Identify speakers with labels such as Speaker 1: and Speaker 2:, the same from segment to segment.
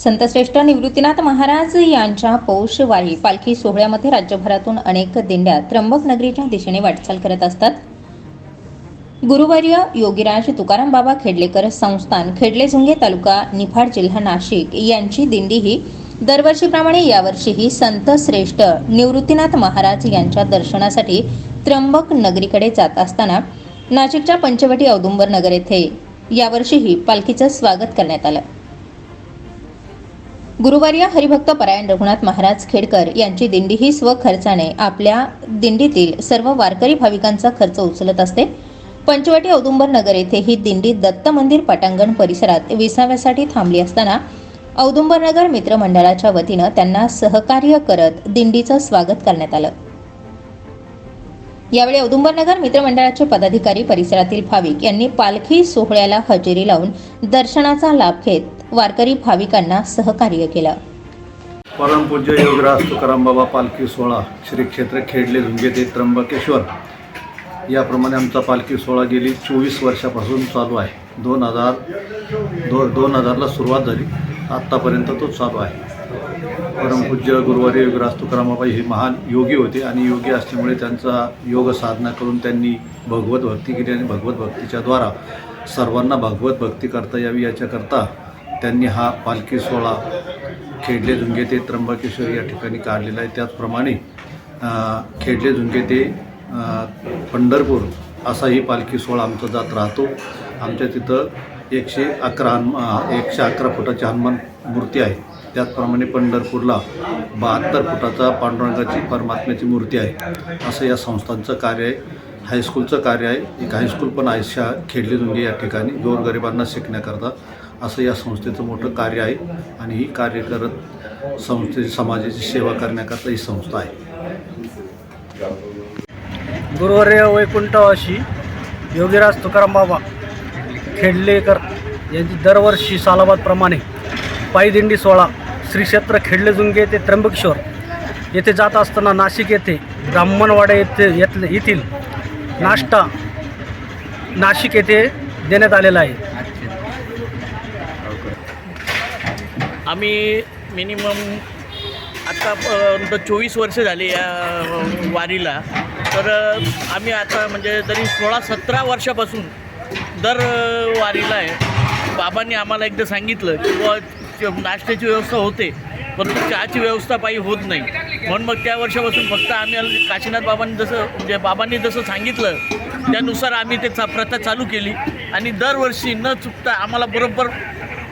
Speaker 1: संतश्रेष्ठ निवृत्तीनाथ महाराज यांच्या पौषवारी पालखी सोहळ्यामध्ये राज्यभरातून अनेक दिंड्या त्र्यंबक नगरीच्या दिशेने वाटचाल करत असतात. गुरुवर्य योगीराज तुकाराम बाबा खेडलेकर संस्थान खेडले झुंगे तालुका निफाड जिल्हा नाशिक यांची दिंडी ही दरवर्षीप्रमाणे यावर्षीही संत श्रेष्ठ निवृत्तीनाथ महाराज यांच्या दर्शनासाठी त्र्यंबक नगरीकडे जात असताना नाशिकच्या पंचवटी औदुंबर नगर येथे यावर्षीही पालखीचं स्वागत करण्यात आलं. गुरुवार्य हरिभक्त परायण रघुनाथ महाराज खेडकर यांची दिंडी ही स्वखर्चाने आपल्या दिंडीतील सर्व वारकरी भाविकांचा खर्च उचलत असते. पंचवटी औदुंबर नगर येथे ही दिंडी दत्त मंदिर पटांगण परिसरात विसाव्यासाठी थांबली असताना औदुंबरनगर मित्रमंडळाच्या वतीनं त्यांना सहकार्य करत दिंडीचं स्वागत करण्यात आलं. यावेळी औदुंबरनगर मित्रमंडळाचे पदाधिकारी परिसरातील भाविक यांनी पालखी सोहळ्याला हजेरी लावून दर्शनाचा लाभ घेत वारकरी भाविकांना सहकार्य केलं.
Speaker 2: परमपूज्य योगराज तुकाराम बाबा पालखी सोहळा श्री क्षेत्र खेडले झुंगे ते त्र्यंबकेश्वर. याप्रमाणे आमचा पालखी सोहळा गेली चोवीस वर्षापासून चालू आहे. दोन हजार दो दोन हजारला सुरुवात झाली. आत्तापर्यंत तो चालू आहे. परमपूज्य गुरुवारी योगराज तुकाराम बाबा हे महान योगी होते आणि योगी असल्यामुळे त्यांचा योग साधना करून त्यांनी भगवत भक्ती केली आणि भगवत भक्तीच्या द्वारा सर्वांना भगवत भक्ती करता यावी याच्याकरता त्यांनी हा पालखी सोहळा खेडले झुंगे ते त्र्यंबकेश्वर या ठिकाणी काढलेला आहे. त्याचप्रमाणे खेडले झुंगे ते पंढरपूर असाही पालखी सोहळा आमचा जात राहतो. आमच्या तिथं एकशे अकरा हनुमा एकशे अकरा फुटाची हनुमान मूर्ती आहे. त्याचप्रमाणे पंढरपूरला बहात्तर फुटाचा पांडुरंगाची परमात्म्याची मूर्ती आहे. असं या संस्थांचं कार्य आहे. हायस्कूलचं कार्य आहे. एक हायस्कूल पण आहे. खेडली खेडले या ठिकाणी गोरगरिबांना शिकण्याकरता असं या संस्थेचं मोठं कार्य आहे. आणि ही कार्य करत संस्थेची समाजाची सेवा करण्याकरता ही संस्था आहे.
Speaker 3: गुरुवर्य वैकुंठवाशी योगीराज तुकाराम बाबा खेडलेकर यांची दरवर्षी सालाबादप्रमाणे पायी दिंडी सोहळा श्री क्षेत्र खेडलेजुंगे ते त्र्यंबकेश्वर येथे जात असताना नाशिक येथे ब्राह्मणवाडा येथे येथले येथील नाश्ता. नाशिक येथे देण्यात आलेला आहे.
Speaker 4: आम्ही मिनिमम आत्तापर्यंत चोवीस वर्ष झाली या वारीला. तर आम्ही आता म्हणजे तरी सोळा सतरा वर्षापासून दर वारीला आहे. बाबांनी आम्हाला एकदा सांगितलं की बुवा नाश्त्याची व्यवस्था होते. परंतु चहाची व्यवस्था पायी होत नाही. म्हणून मग त्या वर्षापासून फक्त आम्ही काशीनाथ बाबांनी जसं म्हणजे बाबांनी जसं सांगितलं त्यानुसार आम्ही ते चा प्रथा चालू केली. आणि दरवर्षी न चुकता आम्हाला बरोबर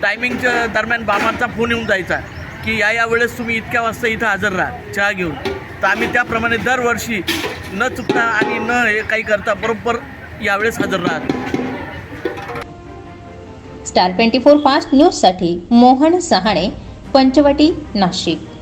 Speaker 4: टायमिंगच्या दरम्यान बाबांचा फोन येऊन जायचा की या या वेळेस तुम्ही इतक्या वाजता इथं हजर राहा चहा घेऊन. तर आम्ही त्याप्रमाणे दरवर्षी न चुकता आणि न हे काही करता बरोबर यावेळेस हजर राहत.
Speaker 1: स्टार ट्वेंटी फोर फास्ट न्यूजसाठी मोहन सहाणे पंचवटी नाशिक.